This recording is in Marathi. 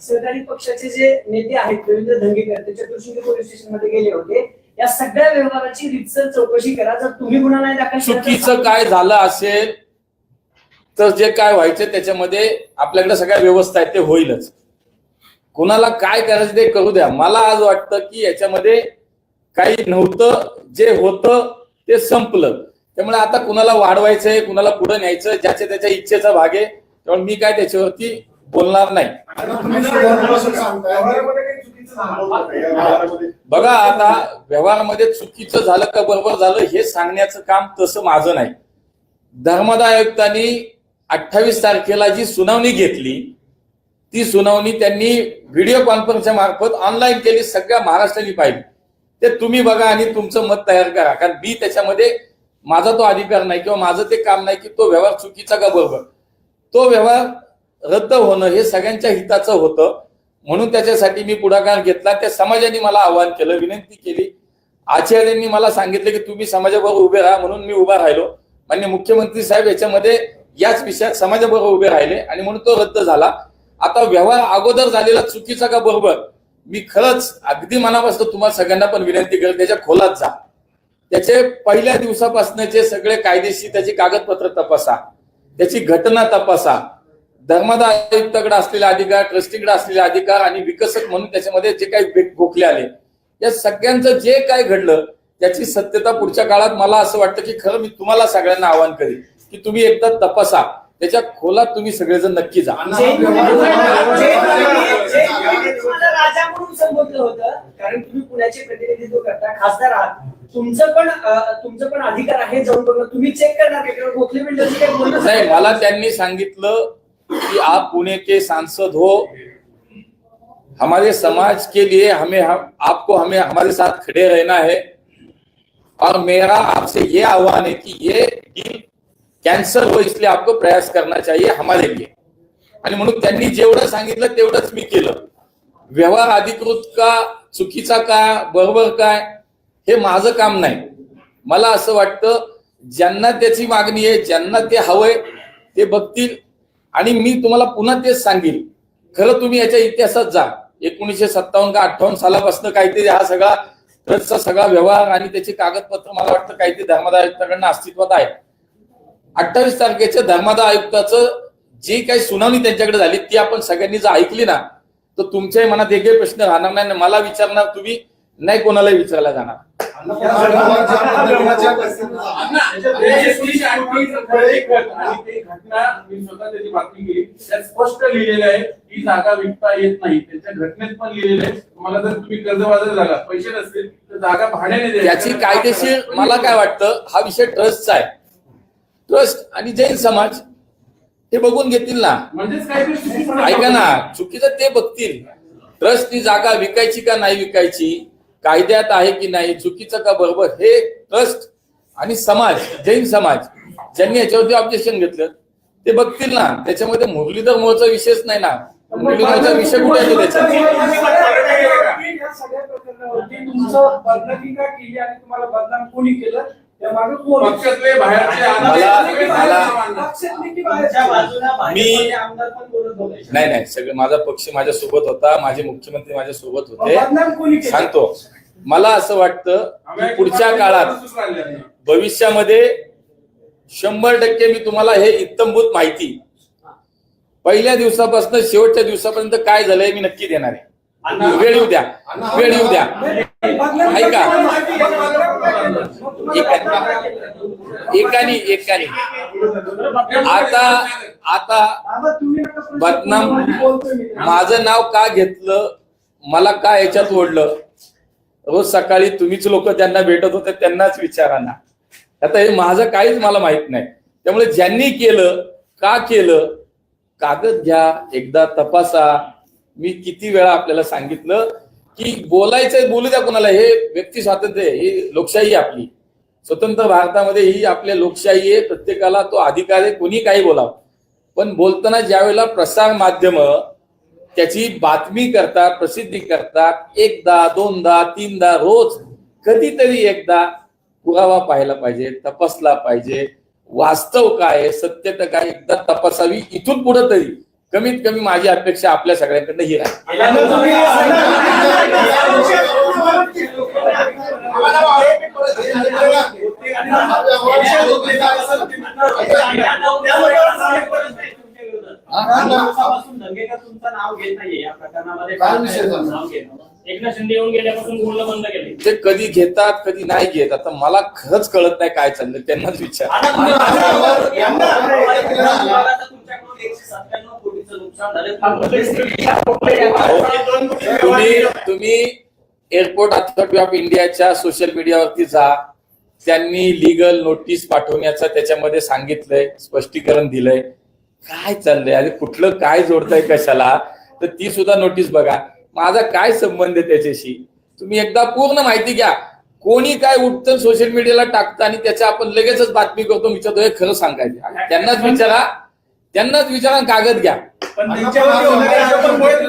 सहकारी पक्षाचे जे नेते आहेत रवींद्र धंगेकर ते चतुर्शुंगी पोलीस स्टेशनमध्ये गेले होते. या सगळ्या व्यवहाराची रितसर चौकशी करा. जर तुम्ही गुन्हा नाही दाखल चुकीचं काय झालं असेल तर जे काय व्हायचं त्याच्यामध्ये आपल्याकडे सगळ्या व्यवस्था आहेत ते होईलच. कुणाला काय करायचं ते करू द्या. मला आज वाटतं की याच्यामध्ये काही नव्हतं जे होतं ते संपलं. त्यामुळे आता कुणाला वाढवायचंय कुणाला पुढे न्यायचं ज्याच्या त्याच्या इच्छेचा भाग आहे त्यामुळे मी काय त्याच्यावरती बोलणार नाही. बघा आता व्यवहारामध्ये चुकीचं झालं का बरोबर झालं हे सांगण्याचं काम तसं माझं नाही. धर्मदाय आयुक्तांनी अठ्ठावीस तारखेला जी सुनावणी घेतली ती सुनावणी त्यांनी व्हिडिओ कॉन्फरन्सच्या मार्फत ऑनलाईन केली सगळ्या महाराष्ट्राने पाहिली. ते तुम्ही बघा आणि तुमचं मत तयार करा. कारण मी त्याच्यामध्ये माझा तो अधिकार नाही किंवा माझं ते काम नाही की तो व्यवहार चुकीचा का बरोबर. तो व्यवहार रद्द होणं हे सगळ्यांच्या हिताचं होतं. म्हणून त्याच्यासाठी मी पुढाकार घेतला. त्या समाजाने मला आवाहन केलं विनंती केली. आचार्यांनी मला सांगितलं की तुम्ही समाजाबरोबर उभे राहा म्हणून मी उभा राहिलो. मान्य मुख्यमंत्री साहेब याच्यामध्ये याच विषयात समाजाबरोबर उभे राहिले आणि म्हणून तो रद्द झाला. आता व्यवहार अगोदर झालेला चुकीचा का बरोबर? मी खरंच अगदी मनापासून तुम्हाला सगळ्यांना पण विनंती करेल त्याच्या खोलात जा. त्याचे पहिल्या दिवसापासूनचे सगळे कायदेशीर त्याची कागदपत्र तपासा. त्याची घटना तपासा. धर्मदाय आयुक्ताकडे असलेले अधिकार ट्रस्टीकडे असलेले अधिकार आणि विकसक म्हणून त्याच्यामध्ये जे काही गोखले आले या सगळ्यांचं जे काय घडलं त्याची सत्यता पुढच्या काळात मला असं वाटतं की खरं मी तुम्हाला सगळ्यांना आवाहन करेन की तुम्ही एकदा तपासा त्याच्या खोलात तुम्ही सगळेजण नक्की जा राजा म्हणून संबोधलं होतं कारण तुम्ही पुण्याचे प्रतिनिधित्व करता खासदार आहात तुमचं पण तुमचं पण अधिकार आहे जाऊन बघणं तुम्ही चेक करणार गोखले काही नाही मला त्यांनी सांगितलं कि आप पुणे के सांसद हो। हमारे समाज के लिए हमें हम, आपको हमें हमारे साथ खड़े रहना है। और मेरा आपसे ये आह्वान है कि ये डील कॅन्सल हो इसलिए आपको प्रयास करना चाहिए हमारे लिए। आणि म्हणून त्यांनी जेवढं सांगितलं तेवढंच मी केलं. व्यवहार अधिकृत का चुकीचा का बरोबर काय हे माझं काम नाही. मला असं वाटतं ज्यांना त्याची मागणी आहे ज्यांना ते हवंय ते बघतील. आणि मी तुम्हाला पुन्हा तेच सांगेल खरं तुम्ही याच्या इतिहासात जा. एकोणीसशे सत्तावन्न का अठ्ठावन्न सालापासून काहीतरी हा सगळा ट्रस्टचा सगळा व्यवहार आणि त्याची कागदपत्र मला वाटतं काहीतरी धर्मादाय आयुक्ताकडनं अस्तित्वात आहे. अठ्ठावीस तारखेच्या धर्मादाय आयुक्ताचं जी काही सुनावणी त्यांच्याकडे झाली ती आपण सगळ्यांनी जर ऐकली ना तर तुमच्याही मनात एक प्रश्न राहणार नाही आणि मला विचारणार तुम्ही नाही कोणालाही विचारला जाणार. स्पष्ट लिहिलेलं आहे ही जागा विकता येत नाही त्यांच्या घटनेत पण लिहिलेलं आहे तुम्हाला जर तुम्ही कर्जबाजार जागा पैसे नसतील तर जागा भाड्याने द्यायची. त्याची कायदेशीर मला काय वाटतं हा विषय ट्रस्टचा आहे. ट्रस्ट आणि जैन समाज ते बघून घेतील ना. म्हणजेच ऐका ना चुकीचं ते बघतील. ट्रस्टनी जागा विकायची का नाही विकायची? कायद्यात आहे की नाही चुकीचं का बरोबर हे ट्रस्ट आणि समाज जैन समाज ज्यांनी याच्यावरती ऑब्जेक्शन घेतलं ते बघतील ना. त्याच्यामध्ये मुरलीधर मोहचा विषयच नाही ना. मुरलीधरचा विषय कुठे येतो त्याच्यात? पक्षातले बाहेरचे नाही नाही सगळं माझा पक्ष माझ्या सोबत होता माझे मुख्यमंत्री माझ्या सोबत होते सांगतो. मला असं वाटतं की पुढच्या काळात भविष्यामध्ये शंभर टक्के मी तुम्हाला हे इत्तमभूत माहिती. पहिल्या दिवसापासून शेवटच्या दिवसापर्यंत काय झालंय मी नक्की देणार आहे. वेळ येऊ द्या. वेळ येऊ द्या. ऐका. एकाने एकाने. आता आता बदनाम माझं नाव का घेतलं? मला का याच्यात ओढलं? रोज सकाळी तुम्हीच लोक ज्यांना भेटत होते त्यांनाच विचारा ना. आता हे माझं काहीच मला माहीत नाही. त्यामुळे ज्यांनी केलं का केलं? कागद घ्या एकदा तपासा. मी किती वेळा आपल्याला सांगितलं की बोलायचंय बोलू द्या कोणाला. हे व्यक्ती स्वातंत्र्य आहे ही लोकशाही आपली. स्वतंत्र भारतामध्ये ही आपल्या लोकशाही आहे. प्रत्येकाला तो अधिकार आहे कोणी काही बोलावं. पण बोलताना ज्यावेळेला प्रसार माध्यम त्याची बातमी करतात प्रसिद्धी करतात एकदा दोनदा तीनदा रोज कधीतरी एकदा पुरावा पाहायला पाहिजे तपासला पाहिजे. वास्तव काय सत्यता काय एकदा तपासावी इथून पुढे तरी. कमीत कमी माझी अपेक्षा आपल्या सगळ्यांकडनं ही राहील. ते कधी घेतात कधी नाही घेत. आता मला खरंच कळत नाही काय चाललंय त्यांनाच विचार. तुम्ही तुम्ही एअरपोर्ट अथॉरिटी ऑफ इंडियाच्या सोशल मीडियावरती जा. त्यांनी लिगल नोटीस पाठवण्याचं त्याच्यामध्ये सांगितलंय स्पष्टीकरण दिलंय. काय चाललंय? अरे कुठलं काय जोडतंय कशाला? तर ती सुद्धा नोटीस बघा. माझा काय संबंध आहे त्याच्याशी? तुम्ही एकदा पूर्ण माहिती घ्या. कोणी काय उठतं सोशल मीडियाला टाकतं आणि त्याच्या आपण लगेचच बातमी करतो विचारतो हे खरं सांगायचं त्यांनाच विचारा. त्यांनाच विचारा कागद घ्या. पण त्यांच्यावरती